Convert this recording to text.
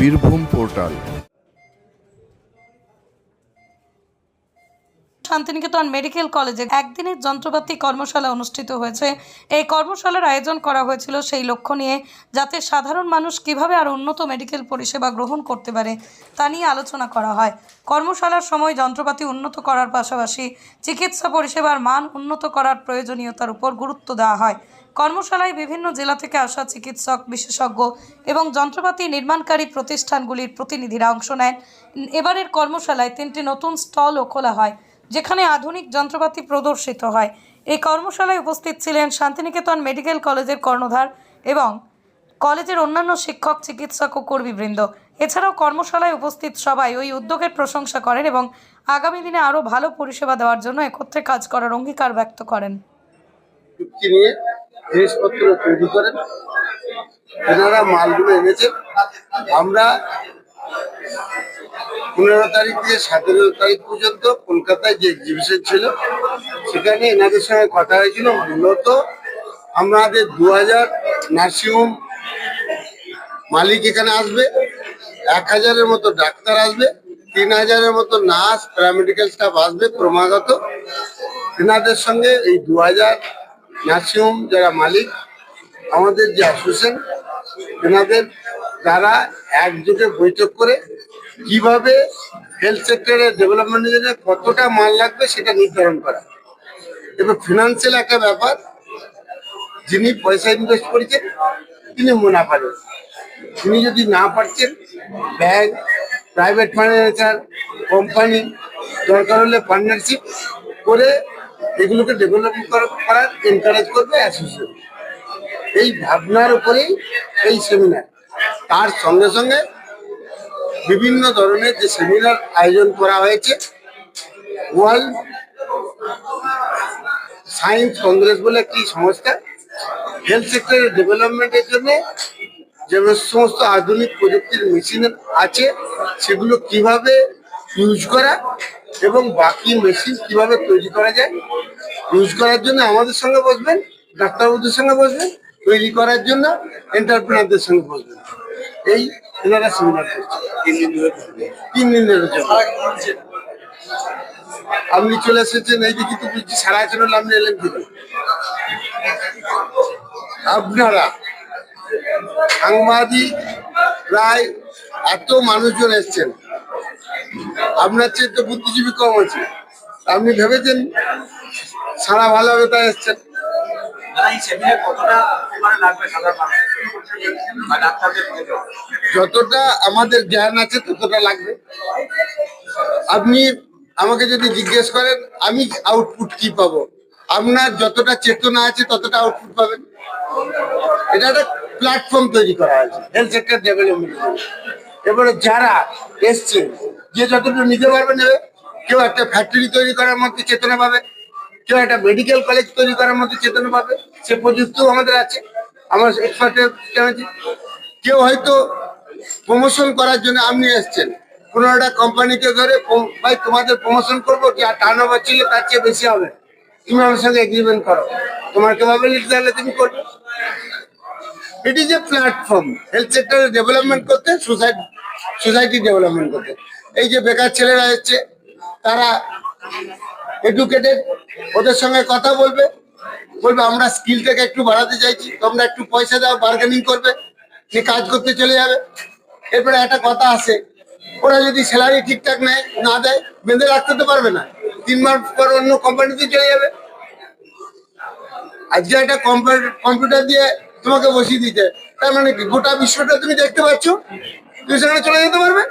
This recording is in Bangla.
বীরভূম পোর্টাল। শান্তিনিকেতন মেডিকেল কলেজে একদিনের যন্ত্রপাতি কর্মশালা অনুষ্ঠিত হয়েছে। এই কর্মশালার আয়োজন করা হয়েছিল সেই লক্ষ্য নিয়ে, যাতে সাধারণ মানুষ কীভাবে আরও উন্নত মেডিকেল পরিষেবা গ্রহণ করতে পারে তা নিয়ে আলোচনা করা হয়। কর্মশালার সময় যন্ত্রপাতি উন্নত করার পাশাপাশি চিকিৎসা পরিষেবার মান উন্নত করার প্রয়োজনীয়তার উপর গুরুত্ব দেওয়া হয়। কর্মশালায় বিভিন্ন জেলা থেকে আসা চিকিৎসক, বিশেষজ্ঞ এবং যন্ত্রপাতি নির্মাণকারী প্রতিষ্ঠানগুলির প্রতিনিধিরা অংশ নেন। এবারের কর্মশালায় তিনটি নতুন স্টলও খোলা হয়। যেখানে আধুনিক যন্ত্রপাতি প্রদর্শিত হয়। এই কর্মশালায় উপস্থিত ছিলেন শান্তিনিকেতন মেডিকেল কলেজের কর্ণধার এবং কলেজের অন্যান্য শিক্ষক, চিকিৎসক ও কর্মীবৃন্দ। এছাড়াও কর্মশালায় উপস্থিত সবাই ওই উদ্যোগের প্রশংসা করেন এবং আগামী দিনে আরও ভালো পরিষেবা দেওয়ার জন্য একত্রে কাজ করার অঙ্গীকার ব্যক্ত করেন। নিয়ে জিনিসপত্র তৈরি করেন। এনারা মালগুলো এনেছেন। আমরা পনেরো তারিখ থেকে সতেরো তারিখ পর্যন্ত কলকাতায় যে এক্সিবিশন ছিল, সেখানে এনাদের সঙ্গে কথা হয়েছিল। মূলত আমাদের দু হাজার নার্সিংহোম মালিক এখানে আসবে, এক হাজারের মতো ডাক্তার আসবে, তিন হাজারের মতো নার্স প্যারামেডিক্যাল স্টাফ আসবে ক্রমাগত। এনাদের সঙ্গে এই দু হাজার নার্সিংহোম যারা মালিক, আমাদের যে অ্যাসোসিয়েশন এনাদের তারা একযোগে বৈঠক করে কীভাবে হেলথ সেক্টরের ডেভেলপমেন্টের জন্য কতটা মাল লাগবে সেটা নির্ধারণ করা। এবার ফিনান্সিয়াল একটা ব্যাপার, যিনি পয়সা ইনভেস্ট করেছেন, তিনি মুনাফা নেন। তিনি যদি না পারছেন ব্যাংক প্রাইভেট ফাইন্যান্সার কোম্পানি দরকার হলে পার্টনারশিপ করে এগুলোকে ডেভেলপ করার এনকারেজ করবে অ্যাসোসিয়েশন এই ভাবনার উপরেই এই সেমিনার তার সঙ্গে সঙ্গে বিভিন্ন ধরনের যে সেমিনার আয়োজন করা হয়েছে ওয়ার্ল্ড সায়েন্স কংগ্রেস বলে একটি সংস্থা হেলথ সেক্টরের ডেভেলপমেন্টের জন্য যে সমস্ত আধুনিক প্রযুক্তির মেশিন আছে, সেগুলো কীভাবে ইউজ করা এবং বাকি মেশিন কীভাবে তৈরি করা যায় ইউজ করার জন্য আমাদের সঙ্গে বসবেন, ডাক্তারবাবুদের সঙ্গে বসবেন, তৈরি করার জন্য এন্টারপ্রেনারদের সঙ্গে বসবেন। এই এনারা সেমিনার করছে। তিন দিন ধরে আপনি চলে এসেছেন, এই দিকে তো বুঝছি সারা আচরণ আপনি এলেন কি আপনারা সাংবাদিক প্রায় এত মানুষজন এসছেন। আপনার চেয়ে তো বুদ্ধিজীবী কম আছে। আপনি ভেবেছেন সারা ভালো হবে তাই এসছেন? যতটা আমাদের জ্ঞান আছে, ততটা লাগবে। আপনি আমাকে যদি জিজ্ঞেস করেন, আমি আউটপুট কি পাবো? আপনার যতটা চেতনা আছে, ততটা আউটপুট পাবেন। এটা একটা প্ল্যাটফর্ম তৈরি করা হয়েছে হেলথ সেক্টর ডেভেলপমেন্ট এবারে যারা এসছে, যে যতটা নিতে পারবে নেবে, কেউ একটা ফ্যাক্টরি তৈরি করার মধ্যে চেতনা পাবে, কেউ একটা মেডিকেল কলেজ তৈরি করার মধ্যে চেতনা পাবে। সে প্রযুক্তিও আমাদের আছে। আমার এক্সপার্টের কেউ হয়তো প্রমোশন করার জন্য আপনি এসছেন। কোনো একটা কোম্পানিকে ধরে ভাই, তোমাদের প্রমোশন করব কি? আর টার্ন ওভার ছিল, তার চেয়ে বেশি হবে। তুমি আমার সঙ্গে এগ্রিমেন্ট করো। তোমার ক্যাপাবিলিটি তাহলে তুমি করবে। It is a platform health সেক্টরে ডেভেলপমেন্ট করতে সোসাইটি সোসাইটি ডেভেলপমেন্ট করতে। এই যে বেকার ছেলেরা এসছে, তারা এডুকেটেড ওদের সঙ্গে কথা বলবে। বলবে, আমরা স্কিলটাকে একটু বাড়াতে চাইছি, তোমরা একটু পয়সা দাও বার্গেনিং করবে সে কাজ করতে চলে যাবে। এরপরে একটা কথা আছে, ওরা যদি স্যালারি ঠিকঠাক নেয়, না দেয়, বেঁধে রাখতে তো পারবে না। তিন মাস পর অন্য কোম্পানিতে চলে যাবে। আজকে একটা কম্পিউটার দিয়ে তোমাকে বসিয়ে দিতে। তার মানে গোটা বিশ্বটা তুমি দেখতে পাচ্ছ? তুমি সেখানে চলে যেতে পারবে?